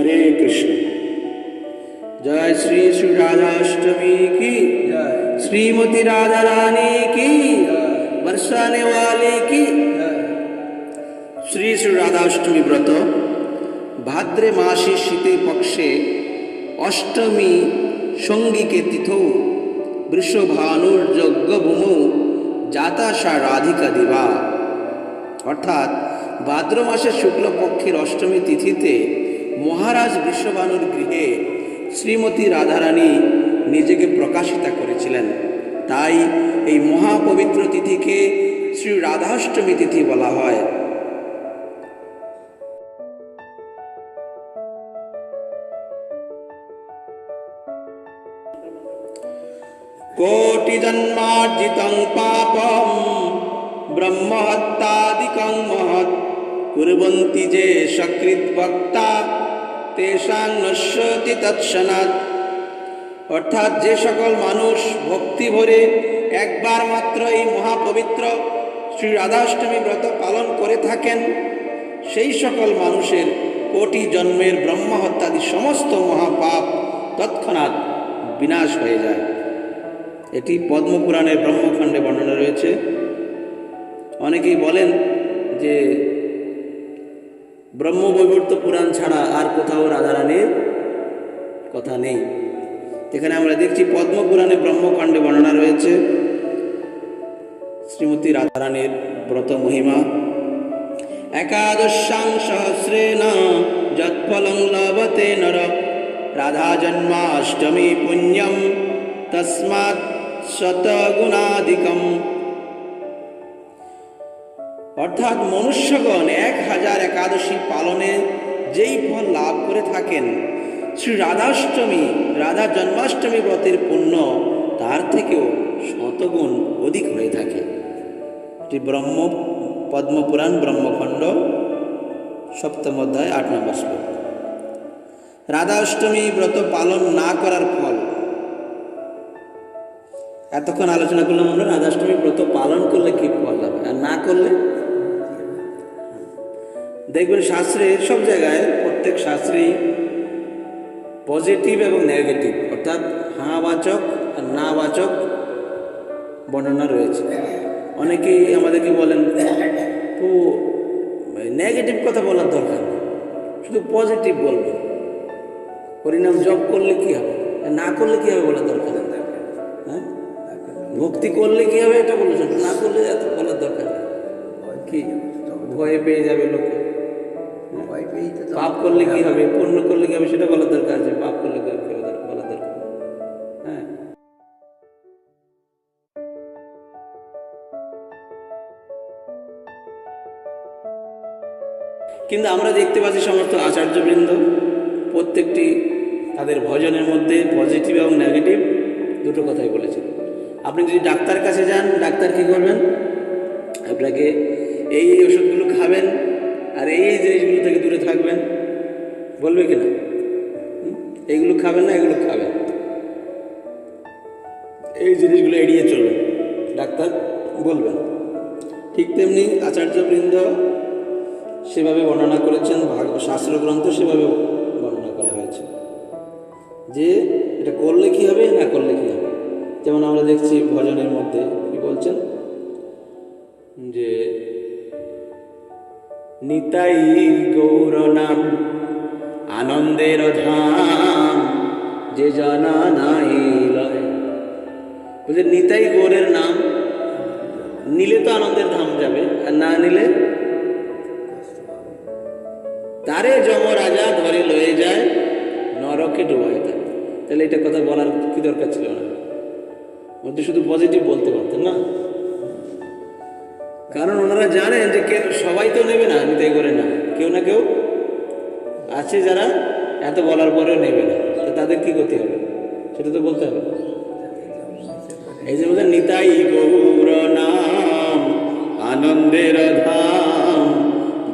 হরে কৃষ্ণ। জয় শ্রী শ্রী রাধাষ্টমী কি শ্রীমতী রাধা রানী কি বর্ষানে ওয়ালে কি শ্রী শ্রী রাধাষ্টমী ব্রত ভাদ্রে মাসে শীতে পক্ষে অষ্টমী সঙ্গীকে তিথৌ বৃষভানুর্যজ্ঞভূমৌ জাতাশা রাধিকা দিবা। অর্থাৎ ভাদ্র মাসের শুক্লপক্ষের অষ্টমী তিথিতে মহারাজ বিশ্ববানুর গৃহে শ্রীমতী রাধারানী নিজেকে প্রকাশিতা করেছিলেন। তাই এই মহাপবিত্র তিথিকে শ্রী রাধাষ্টমী তিথি বলা হয়। কোটিজন্মার্জিতং পাপম ব্রহ্মহত্যাদিকং মহৎ। কুরবন্তী যে সকৃত বক্তা তেষাং নশ্যতি তৎসনাথ অর্থাৎ যে সকল মানুষ ভক্তি ভরে একবার মাত্র এই মহাপবিত্র শ্রী রাধাষ্টমী ব্রত পালন করে থাকেন, সেই সকল মানুষের কোটি জন্মের ব্রহ্মহত্যাদি সমস্ত মহাপাপ তৎক্ষণাৎ বিনাশ হয়ে যায়। এটি পদ্মপুরাণের ব্রহ্মখণ্ডে বর্ণনা রয়েছে। অনেকেই বলেন যে ব্রহ্মবৈবর্ত পুরাণ ছাড়া আর কোথাও রাধারানীর কথা নেই। এখানে আমরা দেখছি পদ্মপুরাণে ব্রহ্মকাণ্ডে বর্ণনা রয়েছে। শ্রীমতী রাধারানীর ব্রত মহিমা। একাদশাং সহস্রেণ যৎফলং নর। রাধা জন্মাষ্টমী পুণ্যম। তস্মাৎ শতগুণাধিকম। অর্থাৎ মনুষ্যগণ এক হাজার একাদশী পালনে যেই ফল লাভ করে থাকেন, শ্রী রাধাষ্টমী, রাধা জন্মাষ্টমী ব্রতের পুণ্য তার থেকেও শতগুণ অধিক হয়ে থাকে। এটি ব্রহ্ম, পদ্মপুরাণ, ব্রহ্মখণ্ড, সপ্তম অধ্যায়, আট নম্বর শ্লোক। রাধা অষ্টমী ব্রত পালন না করার ফল। এতক্ষণ আলোচনা করলাম আমরা, রাধাষ্টমী ব্রত পালন করলে কি ফল হবে আর না করলে দেখবেন শাস্ত্রে সব জায়গায় প্রত্যেক শাস্ত্রেই পজিটিভ এবং নেগেটিভ অর্থাৎ হাঁবাচক আর না বাচক বর্ণনা রয়েছে। অনেকেই আমাদেরকে বলেন, তো নেগেটিভ কথা বলার দরকার শুধু পজিটিভ বলবেন। পরিণাম জব করলে কি হবে? না করলে কি হবে বলার দরকার হ্যাঁ? ভক্তি করলে কি হবে এটা বলেছেন, না করলে এত বলার দরকার কি? ভয়ে পেয়ে যাবে লোকে। পাপ করলে কি হবে? পুণ্য করলে কি হবে? সেটা বলার দরকার আছে। পাপ করলে কি হবে? বলার- দরকার হ্যাঁ। কিন্তু আমরা দেখতে পাচ্ছি সমস্ত আচার্যবৃন্দ প্রত্যেকটি তাদের ভজনের মধ্যে পজিটিভ এবং নেগেটিভ দুটো কথাই বলেছেন। আপনি যদি ডাক্তার কাছে যান, ডাক্তার কি করবেন? আপনাকে এই ওষুধগুলো খাবেন আর এই জিনিসগুলো থেকে দূরে থাকবেন, বলবে কি না হুম? এইগুলো খাবেন না, এগুলো খাবেন। এই জিনিসগুলো এড়িয়ে চলবেন। ডাক্তার বলবেন। ঠিক তেমনি আচার্যবৃন্দ সেভাবে বর্ণনা করেছেন, ভাগ, শাস্ত্রগ্রন্থ সেভাবে বর্ণনা করা হয়েছে। যে এটা করলে কি হবে, না করলে কি হবে? যেমন আমরা দেখছি ভজনের মধ্যে কি বলছেন? যে নিতাই গৌর নাম, আনন্দের ধাম, যে জানা নাই লয়। নিতাই গৌরের নাম, নিলে তো আনন্দের ধাম যাবে, আর না নিলে তারে যম রাজা ধরে লয়ে যায়, নরকে ডুবায় তার। তাহলে এটা কথা বলার কি দরকার ছিল না? মধ্যে শুধু পজিটিভ বলতে পারতেন না? কারণ ওনারা জানেন যে কে সবাই তো নেবে না নিতাই করে না। কেউ না কেউ আছে যারা এত বলার পরেও নেবে না। তো তাদের কি করতে হবে? সেটা তো বলতে হবে। এই যে বলছেন, নিতাই গৌর নাম আনন্দের ধাম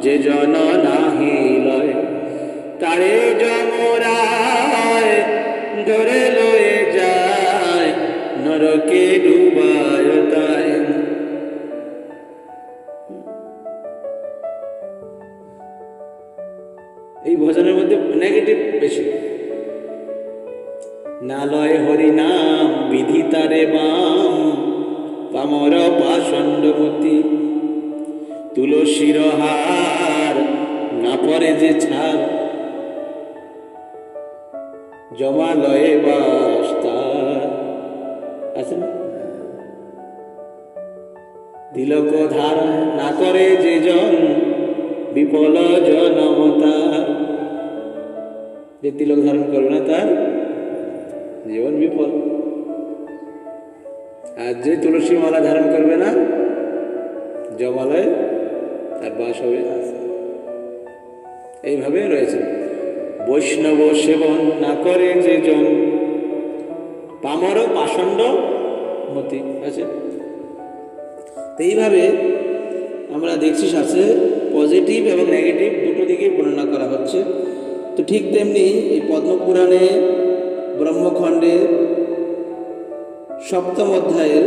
যে জন নাহি লয়, তারে যমরায়, ধরে লয়ে যায়, নরকে নালয় হরিনাম বিধিতারে বাম। পামর পাষণ্ডমতি, তুলসীর হার, না পরে যে ছাড় জমালয়ে বাস তার। আছে না? তিলক ধারণ না করে যে জন, বিপল জনমতার যে তিলক ধারণ করবে না তার আর যে তুলসী মালা ধারণ করবে না জমালয় তার বাস হবে এইভাবে রয়েছে। বৈষ্ণব সেবন না করে যে জন পামর পাষণ্ড মতি, আছে? তো এইভাবে আমরা দেখছি শাস্ত্রে পজিটিভ এবং নেগেটিভ দুটো দিকেই বর্ণনা করা হচ্ছে। তো ঠিক তেমনি এই পদ্মপুরাণে ব্রহ্মখণ্ডে সপ্তম অধ্যায়ের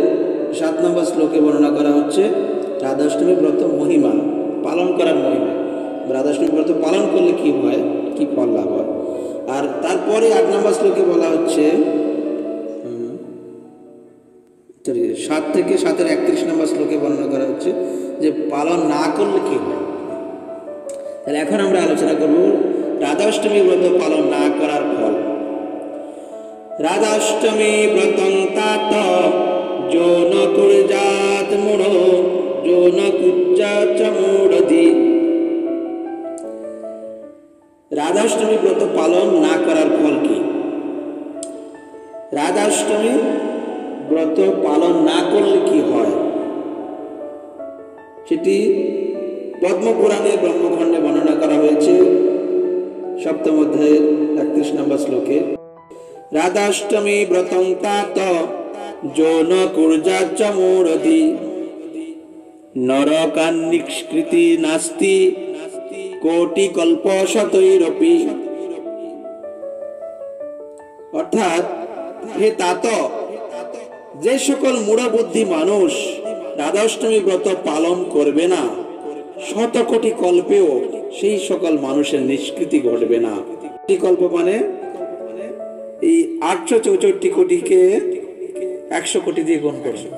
সাত নম্বর শ্লোকে বর্ণনা করা হচ্ছে, রাধাষ্টমী ব্রত মহিমা, পালন করার মহিমা। রাধাষ্টমী ব্রত পালন করলে কি হয়? কি ফল লাভ হয়? আর তারপরে আট নম্বর শ্লোকে বলা হচ্ছে সাত থেকে সাতের একত্রিশ নম্বর শ্লোকে বর্ণনা করা হচ্ছে যে পালন না করলে কি হয়? তাহলে এখন আমরা আলোচনা করব, রাধাষ্টমী ব্রত পালন না করার ফল। রাধাষ্টমী ব্রতং তাত। যৌন কুরজাত মূঢ় মূঢ়ধি। রাধাষ্টমী ব্রত পালন না করার ফল কি? রাধাষ্টমী ব্রত পালন না করলে কি হয়? সেটি পদ্মপুরাণে ব্রহ্মখণ্ডে বর্ণনা করা হয়েছে। সপ্তম অধ্যায়ের একত্রিশ নম্বর শ্লোকে। রাধাষ্টমী ব্রতং তাত, যৌন কুর্যাচ মূরধি। নরকান্নিষ্কৃতি নাস্তি কোটি কল্প শতৈরপি অর্থাৎ, হে তাত, যে সকল মূঢ়বুদ্ধি মানুষ রাধাষ্টমী ব্রত পালন করবে না শত কোটি কল্পেও সেই সকল মানুষের নিষ্কৃতি ঘটবে না। কল্প মানে? আটশো চৌষট্টি কোটিকে একশো কোটি দিয়ে গুণ করছে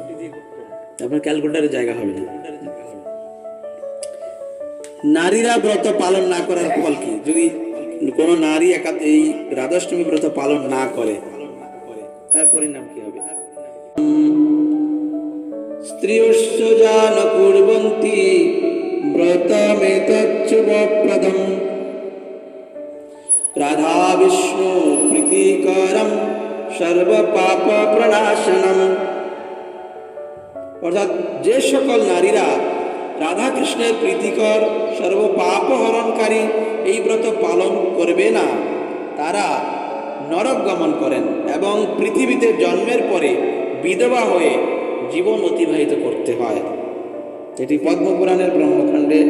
আপনার ক্যালকুলেটারের জায়গা হবে না। নারীরা ব্রত পালন না করার ফল কি? যদি কোনো নারী একা এই রাধাষ্টমী ব্রত পালন না করে, তার পরিণাম কি হবে? স্ত্রিয়স্য জান কুর্বন্তি, ব্রতমেতচ্ছুবপ্রদম। রাধা বিষ্ণু প্রীতিকরম সর্ব পাপ প্রণাশনম অর্থাৎ যে সকল নারীরা রাধা কৃষ্ণের প্রীতিকর সর্ব পাপ হরণকারী এই ব্রত পালন করবে না তারা নরক গমন করেন এবং পৃথিবীতে জন্মের পরে বিধবা হয়ে জীবন অতিবাহিত করতে হয় এটি পদ্মপুরাণের ব্রহ্মখণ্ডে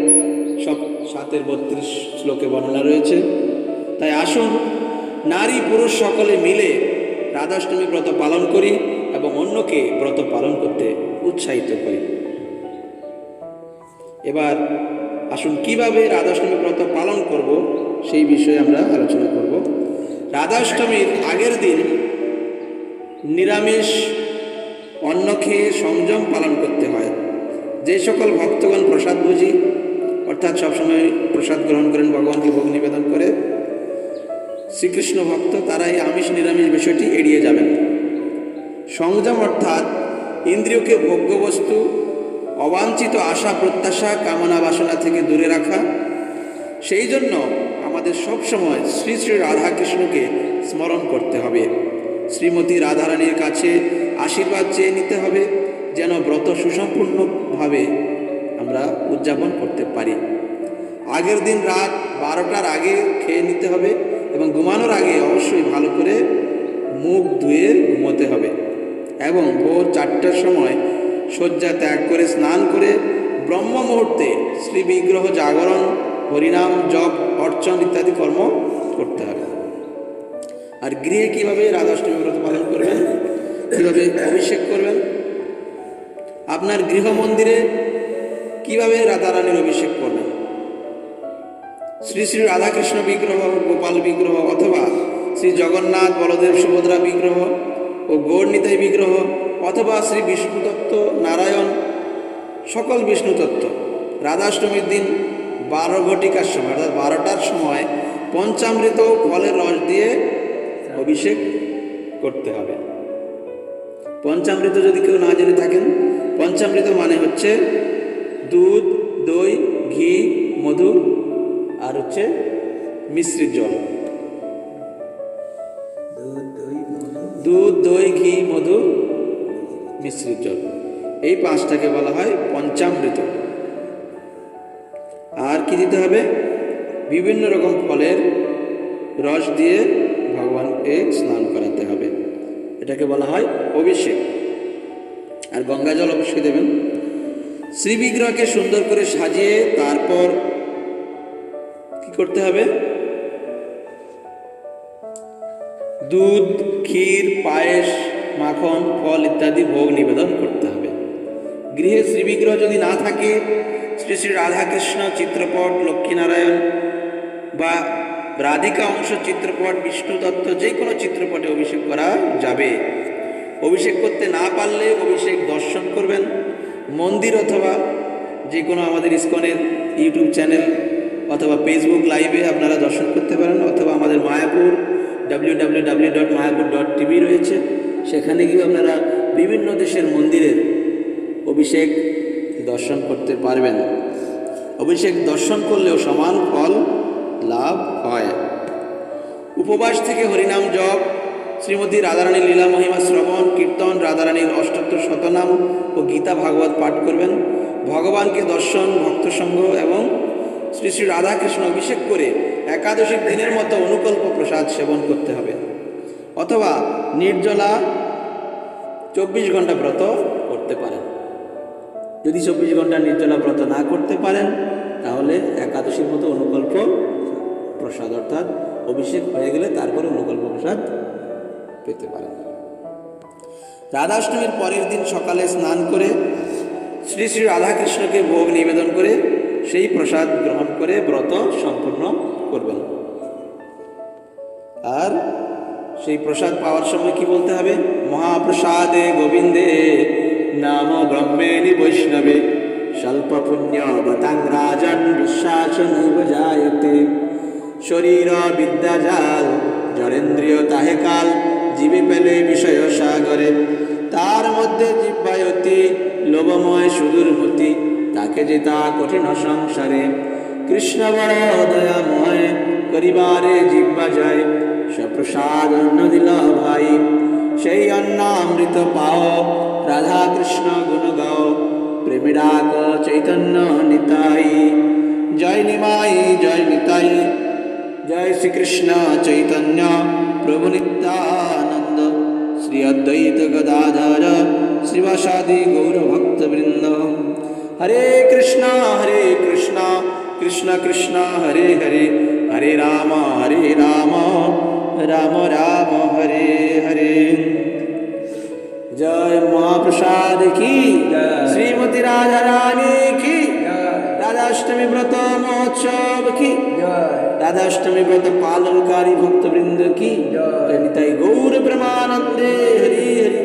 সব সাতের বত্রিশ শ্লোকে বর্ণনা রয়েছে। তাই আসুন, নারী পুরুষ সকলে মিলে রাধাষ্টমী ব্রত পালন করি এবং অন্যকে ব্রত পালন করতে উৎসাহিত করি। এবার আসুন, কীভাবে রাধাষ্টমী ব্রত পালন করব সেই বিষয়ে আমরা আলোচনা করব। রাধাষ্টমীর আগের দিন নিরামিষ অন্ন খেয়ে সংযম পালন করতে হয়। যে সকল ভক্তগণ প্রসাদ বুঝি, অর্থাৎ সবসময় প্রসাদ গ্রহণ করেন, ভগবানকে ভোগ নিবেদন করে শ্রীকৃষ্ণ ভক্ত তারা এই আমিষ নিরামিষ বিষয়টি এড়িয়ে যাবেন। সংযম অর্থাৎ ইন্দ্রিয়কে ভোগ্য বস্তু অবাঞ্ছিত আশা, প্রত্যাশা, কামনা, বাসনা থেকে দূরে রাখা। সেই জন্য আমাদের সবসময় শ্রী শ্রী রাধাকৃষ্ণকে স্মরণ করতে হবে। শ্রীমতী রাধারানীর কাছে আশীর্বাদ চেয়ে নিতে হবে যেন ব্রত সুসম্পূর্ণভাবে আমরা উদযাপন করতে পারি। আগের দিন রাত বারোটার আগে খেয়ে নিতে হবে। এবং ঘুমানোর আগে অবশ্যই ভালো করে মুখ ধুয়ে ঘুমোতে হবে এবং ভোর চারটার সময় শয্যা ত্যাগ করে স্নান করে ব্রহ্ম মুহূর্তে শ্রী বিগ্রহ জাগরণ, হরিনাম, জপ, অর্চন ইত্যাদি কর্ম করতে হবে। আর গৃহে কীভাবে রাধাষ্টমী ব্রত পালন করবেন? কীভাবে অভিষেক করবেন? আপনার গৃহ মন্দিরে কীভাবে রাধারানীর অভিষেক করবেন? শ্রী শ্রী রাধাকৃষ্ণ বিগ্রহ, গোপাল বিগ্রহ অথবা শ্রী জগন্নাথ বলদেব সুভদ্রা বিগ্রহ ও গৌরনিতাই বিগ্রহ অথবা শ্রী বিষ্ণু তত্ত্ব নারায়ণ সকল বিষ্ণুতত্ত্ব। রাধাষ্টমীর দিন বারো ঘটিকার সময়, অর্থাৎ বারোটার সময় পঞ্চামৃত ফলের রস দিয়ে অভিষেক করতে হবে। পঞ্চামৃত যদি কেউ না জেনে থাকেন, পঞ্চামৃত মানে হচ্ছে দুধ, দই, ঘি, মধু আর হচ্ছে মিশ্রিত জল। দুধ, দই, ঘি, মধু, মিশ্রিত জল। এই পাঁচটাকে বলা হয় পঞ্চামৃত। আর কি দিতে হবে? বিভিন্ন রকম ফলের রস দিয়ে ভগবানকে স্নান করাতে হবে। এটাকে বলা হয় অভিষেক। আর গঙ্গা জল অবশ্যই দেবেন। শ্রীবিগ্রহকে সুন্দর করে সাজিয়ে তারপর করতে হবে। দুধ, ক্ষীর, পায়েস, মাখন, ফল ইত্যাদি ভোগ নিবেদন করতে হবে। গৃহে শ্রীবিগ্রহ যদি না থাকে, শ্রী শ্রী রাধাকৃষ্ণ চিত্রপট, লক্ষ্মীনারায়ণ বা রাধিকা অংশ চিত্রপট, বিষ্ণু দত্ত যে কোনো চিত্রপটে অভিষেক করা যাবে। অভিষেক করতে না পারলে অভিষেক দর্শন করবেন। মন্দির অথবা যে কোনো আমাদের ইসকনের ইউটিউব চ্যানেল অথবা ফেসবুক লাইভে আপনারা দর্শন করতে পারেন, অথবা আমাদের Mayapur W W dot dot TV রয়েছে। সেখানে গিয়ে আপনারা বিভিন্ন দেশের মন্দিরের অভিষেক দর্শন করতে পারবেন। অভিষেক দর্শন করলেও সমান ফল লাভ হয়। উপবাস থেকে হরিনাম জপ, শ্রীমতী রাধারানীর লীলা মহিমা শ্রবণ, কীর্তন, রাধারানীর অষ্টোত্তর শতনাম ও গীতা ভাগবত পাঠ করবেন। ভগবানকে দর্শন ভক্তসঙ্গ এবং শ্রী শ্রী রাধাকৃষ্ণ অভিষেক করে একাদশীর দিনের মতো অনুকল্প প্রসাদ সেবন করতে হবে। অথবা নির্জলা চব্বিশ ঘণ্টা ব্রত করতে পারেন। যদি চব্বিশ ঘণ্টা নির্জলা ব্রত না করতে পারেন, তাহলে একাদশীর মতো অনুকল্প প্রসাদ অর্থাৎ অভিষেক হয়ে গেলে তারপরে অনুকল্প প্রসাদ পেতে পারেন। রাধাষ্টমীর পরের দিন সকালে স্নান করে শ্রী শ্রী রাধাকৃষ্ণকে ভোগ নিবেদন করে সেই প্রসাদ গ্রহণ করে ব্রত সম্পূর্ণ করবেন। আর সেই প্রসাদ পাওয়ার সময় কি বলতে হবে? মহাপ্রসাদে গোবিন্দে নাম ব্রহ্মেণি বৈষ্ণবে স্বল্প পুণ্য বতাং রাজন বিশ্বাস নৈব জায়তে শরীর বিদ্যা জাল, জরেন্দ্রিয় তাহে কাল, জীবে পেলে বিষয় সাগরে। তার মধ্যে জিব্বায়তি লোভময় সুদূর মতি তাকে যেতা কঠিন সংসারে কৃষ্ণ বড় দয়াময় করিবারে জিব্বা যায় সপ্রসাদ অন্ন দিল ভাই, সেই অন্ন অমৃত পাও রাধা কৃষ্ণ গুণ গাও, প্রেমী ডাক চৈতন্য নিতাই, জয় নিমাই, জয় নিতাই, জয় শ্রীকৃষ্ণ চৈতন্য প্রভু নিত্যানন্দ, শ্রী অদ্বৈত গদাধর, শ্রীবাসাদি গৌরভক্তবৃন্দ। হরে কৃষ্ণ হরে কৃষ্ণ কৃষ্ণ কৃষ্ণ হরে হরে হরে রাম হরে রাম রাম রাম হরে হরে। জয় মহাপ্রসাদ কি? শ্রীমতী রাধা রানী কি? রাধাষ্টমী ব্রত মহোৎসব কি? রাধাষ্টমী ব্রত পালনকারী ভক্তবৃন্দ কি। নিতাই গৌর প্রেমানন্দে হরি হরি।